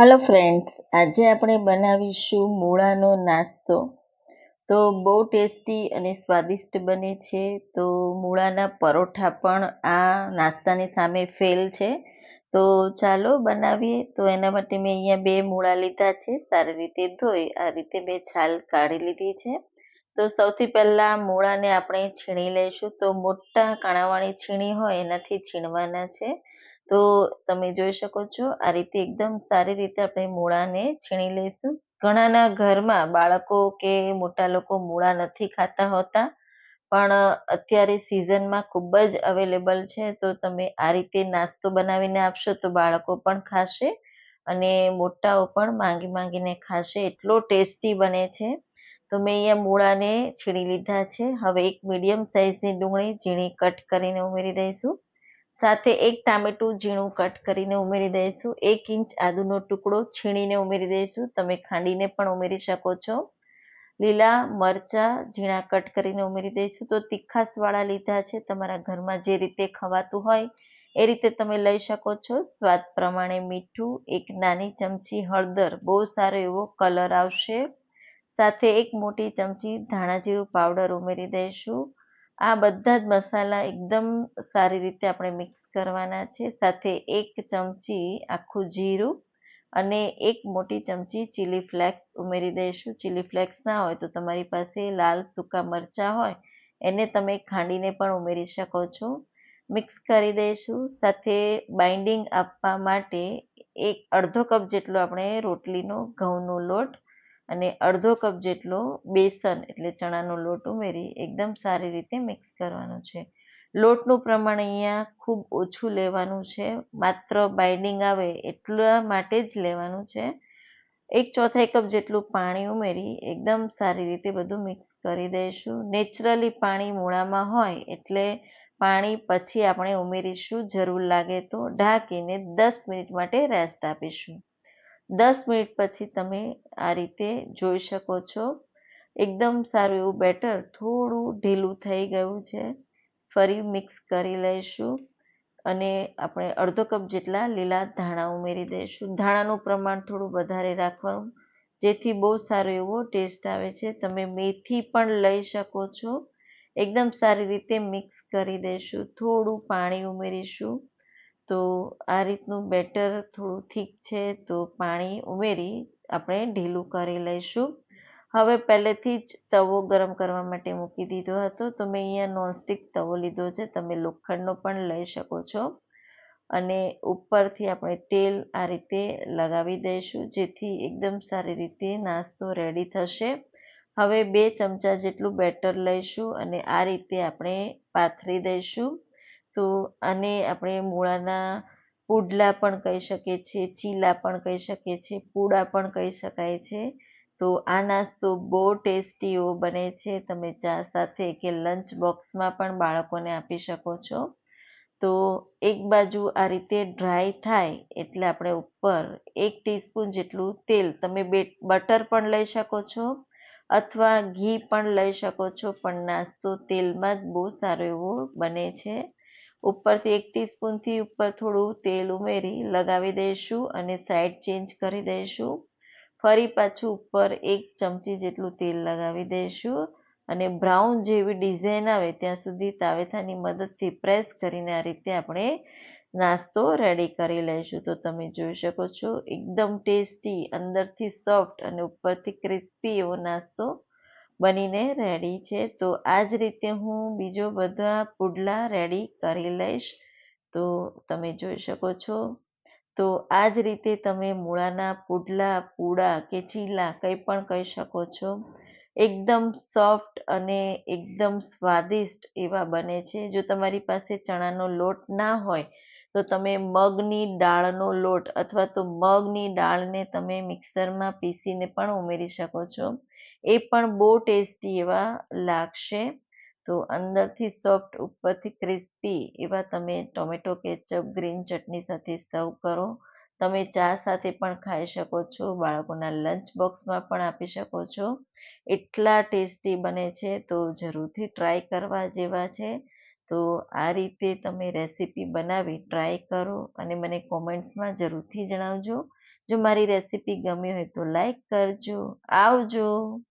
Hello friends આજે આપણે બનાવીશું મૂળાનો નાસ્તો. તો બહુ ટેસ્ટી અને સ્વાદિષ્ટ બને છે. તો મૂળાના પરોઠા પણ આ નાસ્તાની સામે ફેલ છે. તો ચાલો બનાવીએ. તો એના માટે મેં અહીંયા બે મૂળા લીધા છે. સારી રીતે ધોઈ, આ રીતે મેં છાલ કાઢી લીધી છે. તો સૌથી પહેલાં મૂળાને આપણે છીણી લઈશું. તો મોટા કાણાવાળી છીણી હોય, એનાથી છીણવાના છે. તો તમે જોઈ શકો છો, આ રીતે એકદમ સારી રીતે આપણે મૂળાને છીણી લઈશું. ઘણાના ઘરમાં બાળકો કે મોટા લોકો મૂળા નથી ખાતા હોતા, પણ અત્યારે સિઝનમાં ખૂબ જ અવેલેબલ છે. તો તમે આ રીતે નાસ્તો બનાવીને આપશો તો બાળકો પણ ખાશે અને મોટાઓ પણ માંગી માંગીને ખાશે. એટલો ટેસ્ટી બને છે. તો મેં અહીંયા મૂળાને છીણી લીધા છે. હવે એક મીડિયમ સાઇઝની ડુંગળી ઝીણી કટ કરીને ઉમેરી દઈશું. સાથે એક ટામેટું ઝીણું કટ કરીને ઉમેરી દઈશું. એક ઇંચ આદુનો ટુકડો છીણીને ઉમેરી દઈશું. તમે ખાંડીને પણ ઉમેરી શકો છો. લીલા મરચાં ઝીણા કટ કરીને ઉમેરી દઈશું. તો તીખાસવાળા લીધા છે. તમારા ઘરમાં જે રીતે ખવાતું હોય એ રીતે તમે લઈ શકો છો. સ્વાદ પ્રમાણે મીઠું, એક નાની ચમચી હળદર, બહુ સારો એવો કલર આવશે. સાથે એક મોટી ચમચી ધાણા જીરું પાવડર ઉમેરી દઈશું. આ બધા જ મસાલા એકદમ સારી રીતે આપણે મિક્સ કરવાના છે. સાથે એક ચમચી આખું જીરું અને એક મોટી ચમચી ચીલી ફ્લેક્સ ઉમેરી દઈશું. ચીલી ફ્લેક્સ ના હોય તો તમારી પાસે લાલ સૂકા મરચાં હોય એને તમે ખાંડીને પણ ઉમેરી શકો છો. મિક્સ કરી દઈશું. સાથે બાઇન્ડિંગ આપવા માટે એક અડધો કપ જેટલો આપણે રોટલીનો ઘઉંનો લોટ અને અડધો કપ જેટલો બેસન એટલે ચણાનો લોટ ઉમેરી એકદમ સારી રીતે મિક્સ કરવાનું છે. લોટનું પ્રમાણ અહીંયા ખૂબ ઓછું લેવાનું છે. માત્ર બાઇન્ડિંગ આવે એટલા માટે જ લેવાનું છે. એક ચોથાઈ કપ જેટલું પાણી ઉમેરી એકદમ સારી રીતે બધું મિક્સ કરી દઈશું. નેચરલી પાણી મૂળામાં હોય એટલે પાણી પછી આપણે ઉમેરીશું. જરૂર લાગે તો ઢાંકીને દસ મિનિટ માટે રેસ્ટ આપીશું. દસ મિનિટ પછી તમે આ રીતે જોઈ શકો છો. એકદમ સારું એવું બેટર થોડું ઢીલું થઈ ગયું છે. ફરી મિક્સ કરી લઈશું અને આપણે અડધો કપ જેટલા લીલા ધાણા ઉમેરી દઈશું. ધાણાનું પ્રમાણ થોડું વધારે રાખવાનું, જેથી બહુ સારો એવો ટેસ્ટ આવે છે. તમે મેથી પણ લઈ શકો છો. એકદમ સારી રીતે મિક્સ કરી દઈશું. થોડું પાણી ઉમેરીશું. તો આ રીતનું બેટર થોડું થીક છે, તો પાણી ઉમેરી આપણે ઢીલું કરી લઈશું. હવે પહેલેથી જ તવો ગરમ કરવા માટે મૂકી દીધો હતો, તો મેં અહીંયા નોનસ્ટિક તવો લીધો છે, તમે લોખંડનો પણ લઈ શકો છો. અને ઉપરથી આપણે તેલ આ રીતે લગાવી દઈશું, જેથી એકદમ સારી રીતે નાસ્તો રેડી થશે. હવે બે ચમચા જેટલું બેટર લઈશું અને આ રીતે આપણે પાથરી દઈશું. તો આને આપણે મૂળાના પુડલા પણ કહી શકીએ છીએ, ચીલા પણ કહી શકીએ છીએ, પૂડા પણ કહી શકાય છે. તો આ નાસ્તો બહુ ટેસ્ટી એવો બને છે. તમે ચા સાથે કે લંચ બોક્સમાં પણ બાળકોને આપી શકો છો. તો એક બાજુ આ રીતે ડ્રાય થાય એટલે આપણે ઉપર એક ટીસ્પૂન જેટલું તેલ તમે બે, બટર પણ લઈ શકો છો અથવા ઘી પણ લઈ શકો છો. પણ નાસ્તો તેલમાં જ બહુ સારો એવો બને છે. ઉપરથી એક ટીસ્પૂનથી ઉપર થોડું તેલ ઉમેરી લગાવી દઈશું અને સાઈડ ચેન્જ કરી દઈશું. ફરી પાછું ઉપર એક ચમચી જેટલું તેલ લગાવી દઈશું અને બ્રાઉન જેવી ડિઝાઇન આવે ત્યાં સુધી તાવેથાની મદદથી પ્રેસ કરીને આ રીતે આપણે નાસ્તો રેડી કરી લઈશું. તો તમે જોઈ શકો છો, એકદમ ટેસ્ટી અંદરથી સોફ્ટ અને ઉપરથી ક્રિસ્પી એવો નાસ્તો બનીને રેડી છે. તો આ જ રીતે હું બીજો બધા પુડલા રેડી કરી લઈશ. તો તમે જોઈ શકો છો. તો આ જ રીતે તમે મૂળાના પુડલા, પૂડા કે ચીલા કંઈ પણ કહી શકો છો. એકદમ સોફ્ટ અને એકદમ સ્વાદિષ્ટ એવા બને છે. જો તમારી પાસે ચણાનો લોટ ના હોય, તો તમે મગની દાળનો લોટ અથવા તો મગની દાળને તમે મિક્સરમાં પીસીને પણ ઉમેરી શકો છો. એ પણ બહુ ટેસ્ટી એવા લાગશે. તો અંદરથી સોફ્ટ, ઉપરથી ક્રિસ્પી એવા તમે ટોમેટો કેચઅપ, ગ્રીન ચટણી સાથે સર્વ કરો. તમે ચા સાથે પણ ખાઈ શકો છો, બાળકોના લંચ બોક્સમાં પણ આપી શકો છો. એટલા ટેસ્ટી બને છે, તો જરૂરથી ટ્રાય કરવા જેવા છે. તો આ રીતે તમે રેસીપી બનાવી ટ્રાય કરો અને મને કોમેન્ટ્સમાં જરૂરથી જણાવજો. જો મારી રેસીપી ગમી હોય તો લાઈક કરજો. આવજો.